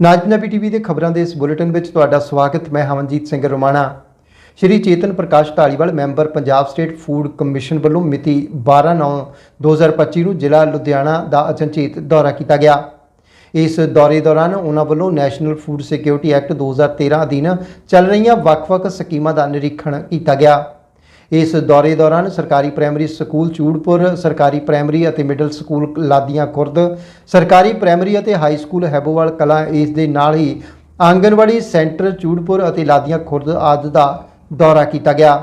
ਨਾਜ Punjabi TV ਦੇ ਖਬਰਾਂ ਦੇ ਇਸ ਬੁਲੇਟਿਨ ਵਿੱਚ ਤੁਹਾਡਾ ਸਵਾਗਤ। ਮੈਂ Havanjit Singh Romana. Shri Chetan Prakash Dhaliwal, member Punjab state food commission ਵੱਲੋਂ ਮਿਤੀ 12/9/2025 ਨੂੰ ਜ਼ਿਲ੍ਹਾ ਲੁਧਿਆਣਾ ਦਾ ਅਚਨਚੇਤ ਦੌਰਾ ਕੀਤਾ ਗਿਆ। ਇਸ ਦੌਰੇ ਦੌਰਾਨ ਉਹਨਾਂ ਵੱਲੋਂ ਨੈਸ਼ਨਲ ਫੂਡ ਸਿਕਿਉਰਿਟੀ ਐਕਟ 2013 ਅਧੀਨ ਚੱਲ ਰਹੀਆਂ ਵੱਖ-ਵੱਖ ਸਕੀਮਾਂ ਦਾ ਨਿਰੀਖਣ ਕੀਤਾ ਗਿਆ। ਇਸ ਦੌਰੇ ਦੌਰਾਨ ਸਰਕਾਰੀ ਪ੍ਰਾਇਮਰੀ ਸਕੂਲ ਚੂੜਪੁਰ, ਸਰਕਾਰੀ ਪ੍ਰਾਇਮਰੀ ਅਤੇ ਮਿਡਲ ਸਕੂਲ ਲਾਦੀਆਂ ਖੁਰਦ, ਸਰਕਾਰੀ ਪ੍ਰਾਇਮਰੀ ਅਤੇ ਹਾਈ ਸਕੂਲ ਹੈਬੋਵਾਲ ਕਲਾਂ ਇਸ ਦੇ ਨਾਲ ਹੀ ਆਂਗਨਵਾੜੀ ਸੈਂਟਰ ਚੂੜਪੁਰ ਅਤੇ ਲਾਦੀਆਂ ਖੁਰਦ ਆਦਿ ਦਾ ਦੌਰਾ ਕੀਤਾ ਗਿਆ।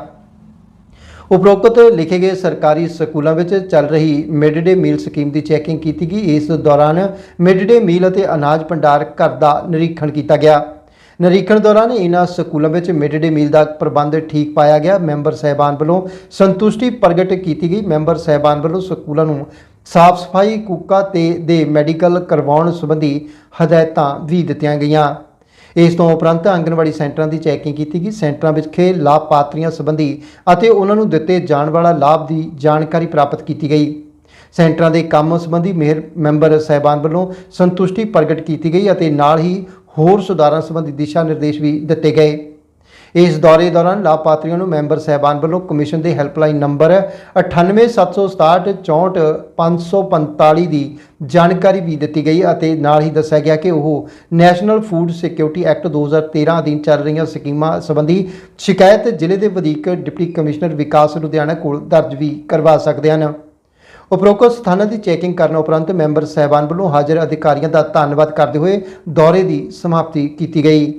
ਉਪਰੋਕਤ ਲਿਖੇ ਗਏ ਸਰਕਾਰੀ ਸਕੂਲਾਂ ਵਿੱਚ ਚੱਲ ਰਹੀ ਮਿਡ ਡੇ ਮੀਲ ਸਕੀਮ ਦੀ ਚੈਕਿੰਗ ਕੀਤੀ ਗਈ। ਇਸ ਦੌਰਾਨ ਮਿਡ ਡੇ ਮੀਲ ਅਤੇ ਅਨਾਜ ਭੰਡਾਰ ਘਰ ਦਾ ਨਿਰੀਖਣ ਕੀਤਾ ਗਿਆ। ਨਿਰੀਖਣ ਦੌਰਾਨ ਇਹਨਾਂ ਸਕੂਲਾਂ ਵਿੱਚ ਮਿਡ ਡੇ ਮੀਲ ਦਾ ਪ੍ਰਬੰਧ ਠੀਕ ਪਾਇਆ ਗਿਆ। ਮੈਂਬਰ ਸਹਿਬਾਨ ਵੱਲੋਂ ਸੰਤੁਸ਼ਟੀ ਪ੍ਰਗਟ ਕੀਤੀ ਗਈ। ਮੈਂਬਰ ਸਹਿਬਾਨ ਵੱਲੋਂ ਸਕੂਲਾਂ ਨੂੰ ਸਾਫ਼ ਸਫ਼ਾਈ, ਕੁੱਕਾ ਤੇ ਦੇ ਮੈਡੀਕਲ ਕਰਵਾਉਣ ਸੰਬੰਧੀ ਹਦਾਇਤਾਂ ਵੀ ਦਿੱਤੀਆਂ ਗਈਆਂ। ਇਸ ਤੋਂ ਉਪਰੰਤ ਆਂਗਣਵਾੜੀ ਸੈਂਟਰਾਂ ਦੀ ਚੈਕਿੰਗ ਕੀਤੀ ਗਈ। ਸੈਂਟਰਾਂ ਵਿੱਚ ਖੇਲ ਲਾਭਪਾਤਰੀਆਂ ਸੰਬੰਧੀ ਅਤੇ ਉਹਨਾਂ ਨੂੰ ਦਿੱਤੇ ਜਾਣ ਵਾਲਾ ਲਾਭ ਦੀ ਜਾਣਕਾਰੀ ਪ੍ਰਾਪਤ ਕੀਤੀ ਗਈ। ਸੈਂਟਰਾਂ ਦੇ ਕੰਮ ਸੰਬੰਧੀ ਮੇਅਰ ਮੈਂਬਰ ਸਹਿਬਾਨ ਵੱਲੋਂ ਸੰਤੁਸ਼ਟੀ ਪ੍ਰਗਟ ਕੀਤੀ ਗਈ ਅਤੇ ਨਾਲ ਹੀ ਹੋਰ ਸੁਧਾਰਾਂ ਸੰਬੰਧੀ ਦਿਸ਼ਾ ਨਿਰਦੇਸ਼ ਵੀ ਦਿੱਤੇ ਗਏ। ਇਸ ਦੌਰੇ ਦੌਰਾਨ ਲਾਭਪਾਤਰੀਆਂ ਨੂੰ ਮੈਂਬਰ ਸਹਿਬਾਨ ਵੱਲੋਂ ਕਮਿਸ਼ਨ ਦੇ ਹੈਲਪਲਾਈਨ ਨੰਬਰ 9876615545 ਦੀ ਜਾਣਕਾਰੀ ਵੀ ਦਿੱਤੀ ਗਈ ਅਤੇ ਨਾਲ ਹੀ ਦੱਸਿਆ ਗਿਆ ਕਿ ਉਹ ਨੈਸ਼ਨਲ ਫੂਡ ਸਿਕਿਉਰਿਟੀ ਐਕਟ 2013 ਅਧੀਨ ਚੱਲ ਰਹੀਆਂ ਸਕੀਮਾਂ ਸੰਬੰਧੀ ਸ਼ਿਕਾਇਤ ਜ਼ਿਲ੍ਹੇ ਦੇ ਵਧੀਕ ਡਿਪਟੀ ਕਮਿਸ਼ਨਰ ਵਿਕਾਸ ਲੁਧਿਆਣਾ ਕੋਲ ਦਰਜ ਵੀ ਕਰਵਾ ਸਕਦੇ ਹਨ। ਉਪਰੋਕਤ ਸਥਾਨਾਂ ਦੀ ਚੈਕਿੰਗ ਕਰਨ ਉਪਰੰਤ ਮੈਂਬਰ ਸਹਿਬਾਨ ਵੱਲੋਂ ਹਾਜ਼ਰ ਅਧਿਕਾਰੀਆਂ ਦਾ ਧੰਨਵਾਦ ਕਰਦੇ ਹੋਏ ਦੌਰੇ ਦੀ ਸਮਾਪਤੀ ਕੀਤੀ ਗਈ।